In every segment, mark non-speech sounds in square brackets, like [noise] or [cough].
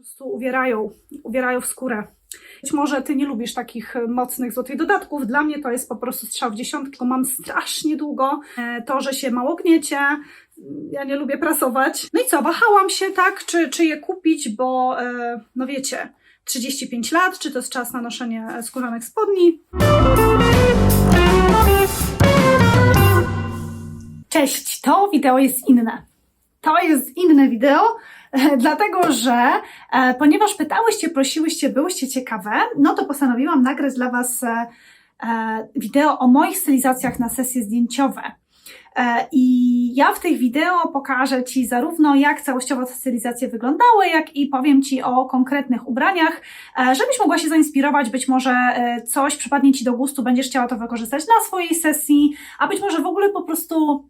prostu uwierają, uwierają w skórę. Być może ty nie lubisz takich e, mocnych złotych dodatków. Dla mnie to jest po prostu strzał w dziesiątkę. Mam strasznie długo e, to, że się mało gniecie. Ja nie lubię prasować. No i co, wahałam się, tak, czy, czy je kupić, bo e, no wiecie, 35 lat, czy to jest czas na noszenie skórzanych spodni. Cześć, to wideo jest inne. To jest inne wideo, [laughs] dlatego że e, ponieważ pytałyście, prosiłyście, byłyście ciekawe, no to postanowiłam nagrać dla Was e, e, wideo o moich stylizacjach na sesje zdjęciowe. I ja w tych wideo pokażę Ci zarówno jak całościowo te stylizacje wyglądały, jak i powiem Ci o konkretnych ubraniach, żebyś mogła się zainspirować, być może coś przypadnie Ci do gustu, będziesz chciała to wykorzystać na swojej sesji, a być może w ogóle po prostu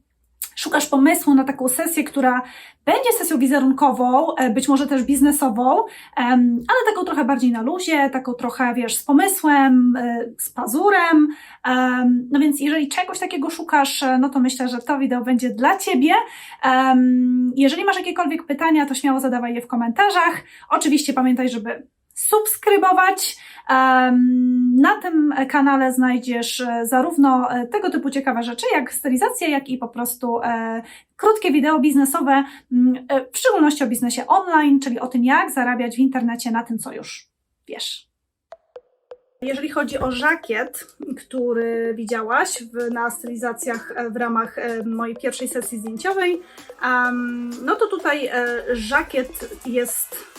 szukasz pomysłu na taką sesję, która będzie sesją wizerunkową, e, być może też biznesową, ale taką trochę bardziej na luzie, taką trochę, wiesz, z pomysłem, e, z pazurem. Em, No więc jeżeli czegoś takiego szukasz, e, no to myślę, że to wideo będzie dla Ciebie. Jeżeli masz jakiekolwiek pytania, to śmiało zadawaj je w komentarzach. Oczywiście pamiętaj, żeby subskrybować. Na tym kanale znajdziesz e, zarówno e, tego typu ciekawe rzeczy, jak stylizacje, jak i po prostu e, krótkie wideo biznesowe, w szczególności o biznesie online, czyli o tym, jak zarabiać w internecie na tym, co już wiesz. Jeżeli chodzi o żakiet, który widziałaś w, na stylizacjach w ramach mojej pierwszej sesji zdjęciowej, no to tutaj żakiet jest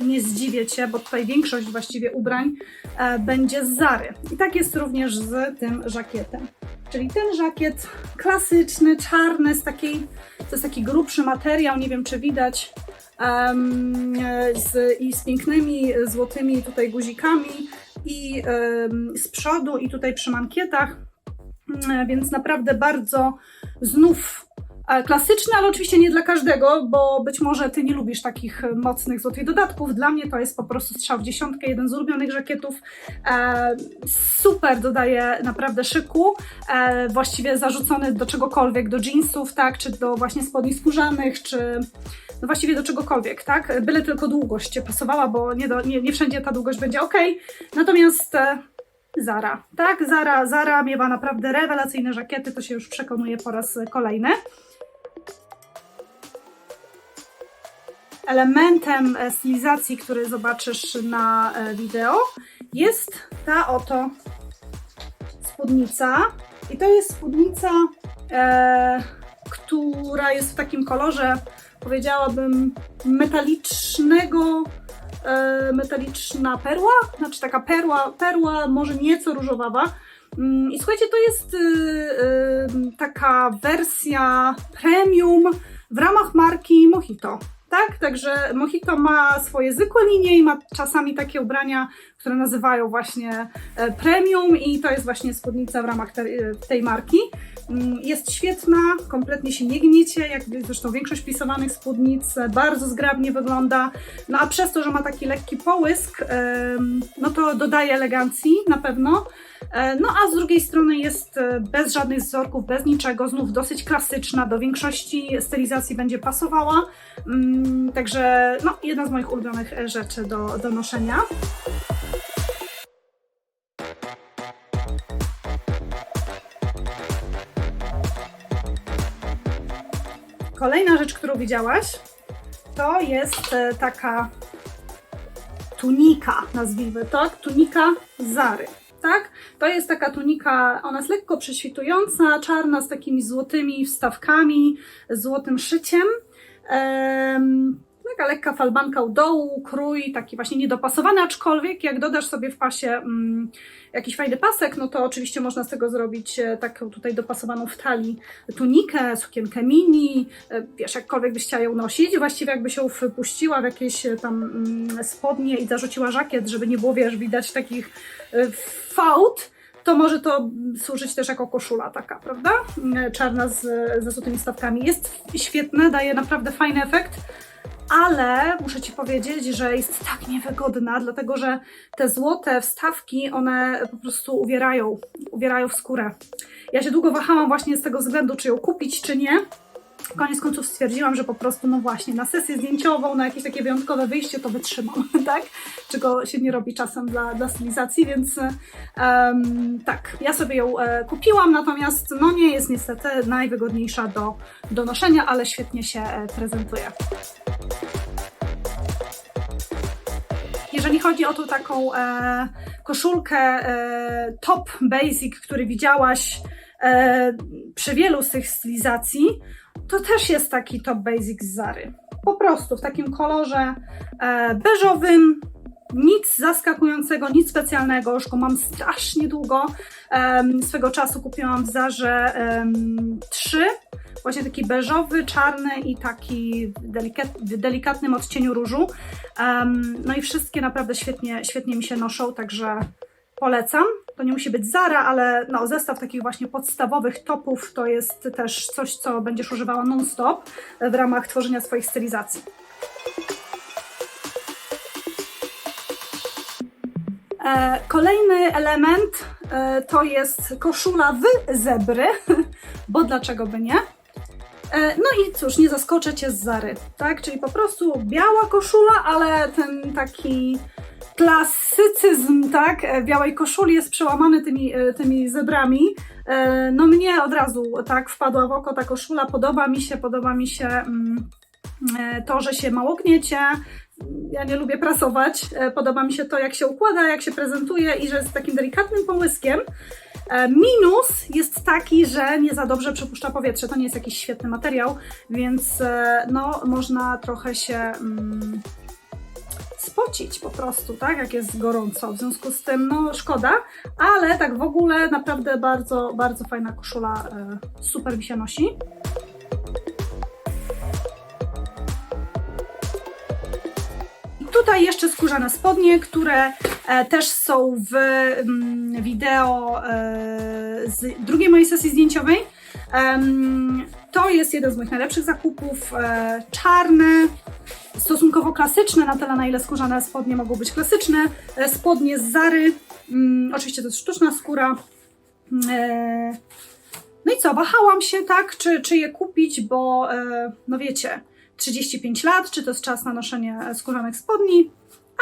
nie zdziwię Cię, bo tutaj większość właściwie ubrań e, będzie z Zary. I tak jest również z tym żakietem. Czyli ten żakiet klasyczny, czarny, z takiej, to jest taki grubszy materiał, nie wiem czy widać, e, z, i z pięknymi złotymi tutaj guzikami i em, z przodu i tutaj przy mankietach, Mm, więc naprawdę bardzo znów klasyczny, ale oczywiście nie dla każdego, bo być może ty nie lubisz takich e, mocnych złotych dodatków. Dla mnie to jest po prostu strzał w dziesiątkę, jeden z ulubionych żakietów. E, super dodaje naprawdę szyku, e, właściwie zarzucony do czegokolwiek, do jeansów, tak, czy do właśnie spodni skórzanych, czy no właściwie do czegokolwiek, tak? Byle tylko długość cię pasowała, bo nie, do, nie, nie wszędzie ta długość będzie ok. Natomiast e, Zara, tak? Zara, Zara miewa naprawdę rewelacyjne żakiety, to się już przekonuje po raz kolejny. Elementem e, stylizacji, który zobaczysz na e, wideo, jest ta oto spódnica. I to jest spódnica, e, która jest w takim kolorze, powiedziałabym, metalicznego, e, metaliczna perła, znaczy taka perła, perła może nieco różowawa. Mm, I słuchajcie, to jest y, y, taka wersja premium w ramach marki Mojito. Tak, także Mojito ma swoje zwykłe linie i ma czasami takie ubrania, które nazywają właśnie e, premium i to jest właśnie spódnica w ramach tej, tej marki. Mm, Jest świetna, kompletnie się nie gniecie, jak zresztą większość plisowanych spódnic, e, bardzo zgrabnie wygląda. No a przez to, że ma taki lekki połysk, no to dodaje elegancji na pewno. E, No a z drugiej strony jest e, bez żadnych wzorków, bez niczego, znów dosyć klasyczna, do większości stylizacji będzie pasowała. Mm, Także no, jedna z moich ulubionych e, rzeczy do, do noszenia. Kolejna rzecz, którą widziałaś, to jest e, taka tunika, nazwijmy tak, tunika Zary. Tak? To jest taka tunika, ona jest lekko prześwitująca, czarna z takimi złotymi wstawkami, złotym szyciem. Em, taka lekka falbanka u dołu, krój taki właśnie niedopasowany, aczkolwiek jak dodasz sobie w pasie mm, jakiś fajny pasek, no to oczywiście można z tego zrobić e, taką tutaj dopasowaną w talii tunikę, sukienkę mini, e, wiesz, jakkolwiek byś chciała ją nosić, właściwie jakby się wpuściła w jakieś e, tam mm, spodnie i zarzuciła żakiet, żeby nie było, wiesz, widać takich fałd, to może to służyć też jako koszula taka, prawda? Czarna z, ze złotymi stawkami. Jest świetne, daje naprawdę fajny efekt, ale muszę Ci powiedzieć, że jest tak niewygodna, dlatego że te złote wstawki, one po prostu uwierają, uwierają w skórę. Ja się długo wahałam właśnie z tego względu, czy ją kupić, czy nie. koniec końców stwierdziłam, że po prostu, no właśnie, na sesję zdjęciową, na jakieś takie wyjątkowe wyjście to wytrzymam, [laughs] tak? Czego się nie robi czasem dla, dla stylizacji, więc em, tak, ja sobie ją e, kupiłam, natomiast no nie jest niestety najwygodniejsza do, do noszenia, ale świetnie się e, prezentuje. Jeżeli chodzi o tą taką e, koszulkę e, top basic, który widziałaś e, przy wielu z tych stylizacji, to też jest taki top basic z Zary. Po prostu w takim kolorze e, beżowym, nic zaskakującego, nic specjalnego, już go mam strasznie długo. Em, swego czasu kupiłam w Zarze em, trzy, właśnie taki beżowy, czarny i taki delikat, w delikatnym odcieniu różu. Em, no i wszystkie naprawdę świetnie, świetnie mi się noszą, także polecam. To nie musi być Zara, ale no, zestaw takich właśnie podstawowych topów to jest też coś, co będziesz używała non-stop w ramach tworzenia swoich stylizacji. Kolejny element e, to jest koszula w zebry, [laughs] bo dlaczego by nie? E, No i cóż, nie zaskoczę Cię z Zary, tak? Czyli po prostu biała koszula, ale ten taki klasycyzm, tak, e, białej koszuli jest przełamany tymi, e, tymi zebrami. E, No mnie od razu tak wpadła w oko ta koszula, podoba mi się, podoba mi się mm, e, to, że się mało gniecie. Ja nie lubię prasować. E, Podoba mi się to, jak się układa, jak się prezentuje i że jest takim delikatnym połyskiem. E, Minus jest taki, że nie za dobrze przepuszcza powietrze. To nie jest jakiś świetny materiał, więc e, no, można trochę się mm, spocić po prostu, tak, jak jest gorąco. W związku z tym, no szkoda, ale tak w ogóle naprawdę bardzo, bardzo fajna koszula, super mi się nosi. Tutaj jeszcze skórzane spodnie, które e, też są w mm, wideo e, z drugiej mojej sesji zdjęciowej. To jest jeden z moich najlepszych zakupów. E, czarne, stosunkowo klasyczne, na tyle na ile skórzane spodnie mogą być klasyczne. Spodnie z Zary, mm, oczywiście to jest sztuczna skóra. E, no i co, wahałam się, tak, czy, czy je kupić, bo no wiecie, 35 lat, czy to jest czas na noszenie e, skórzanych spodni,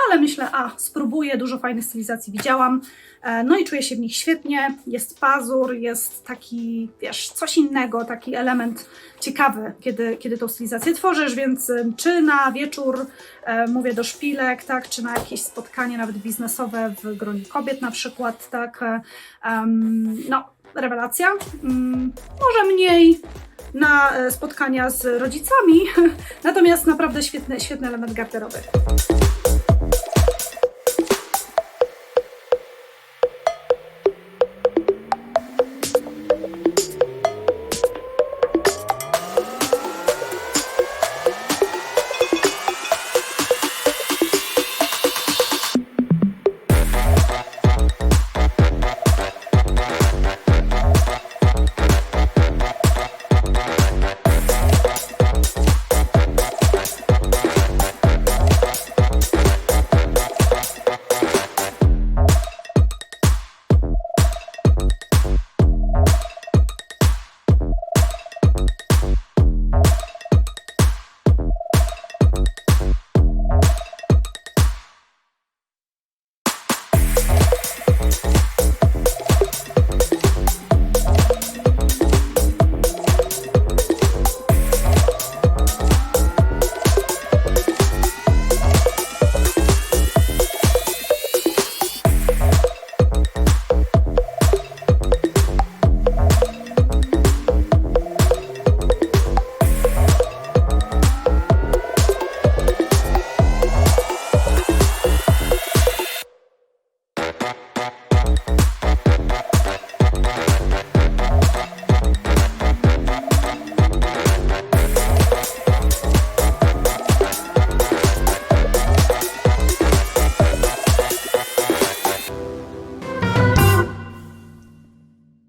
ale myślę, a spróbuję, dużo fajnych stylizacji widziałam, e, no i czuję się w nich świetnie, jest pazur, jest taki, wiesz, coś innego, taki element ciekawy, kiedy, kiedy tą stylizację tworzysz, więc e, czy na wieczór, mówię do szpilek, tak, czy na jakieś spotkanie nawet biznesowe w gronie kobiet na przykład, tak, no, rewelacja, Mm, może mniej na e, spotkania z rodzicami, [laughs] natomiast naprawdę świetny, świetny element garderoby.